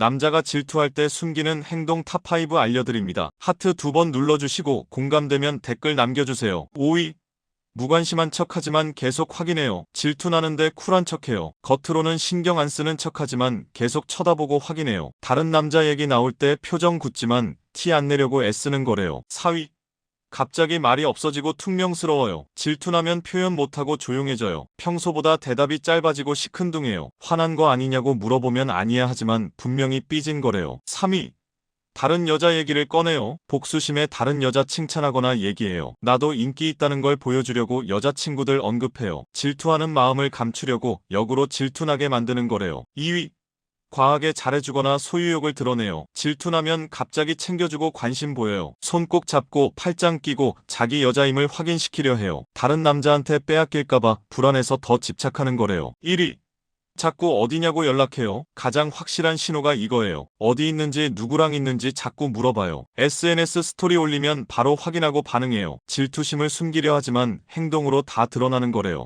남자가 질투할 때 숨기는 행동 탑5 알려드립니다. 하트 두 번 눌러주시고 공감되면 댓글 남겨주세요. 5위. 무관심한 척하지만 계속 확인해요. 질투나는데 쿨한 척해요. 겉으로는 신경 안 쓰는 척하지만 계속 쳐다보고 확인해요. 다른 남자 얘기 나올 때 표정 굳지만 티 안 내려고 애쓰는 거래요. 4위. 갑자기 말이 없어지고 퉁명스러워요. 질투나면 표현 못하고 조용해져요. 평소보다 대답이 짧아지고 시큰둥해요. 화난 거 아니냐고 물어보면 아니야 하지만 분명히 삐진 거래요. 3위. 다른 여자 얘기를 꺼내요. 복수심에 다른 여자 칭찬하거나 얘기해요. 나도 인기 있다는 걸 보여주려고 여자친구들 언급해요. 질투하는 마음을 감추려고 역으로 질투나게 만드는 거래요. 2위. 과하게 잘해주거나 소유욕을 드러내요. 질투나면 갑자기 챙겨주고 관심 보여요. 손 꼭 잡고 팔짱 끼고 자기 여자임을 확인시키려 해요. 다른 남자한테 빼앗길까봐 불안해서 더 집착하는 거래요. 1위. 자꾸 어디냐고 연락해요. 가장 확실한 신호가 이거예요. 어디 있는지 누구랑 있는지 자꾸 물어봐요. SNS 스토리 올리면 바로 확인하고 반응해요. 질투심을 숨기려 하지만 행동으로 다 드러나는 거래요.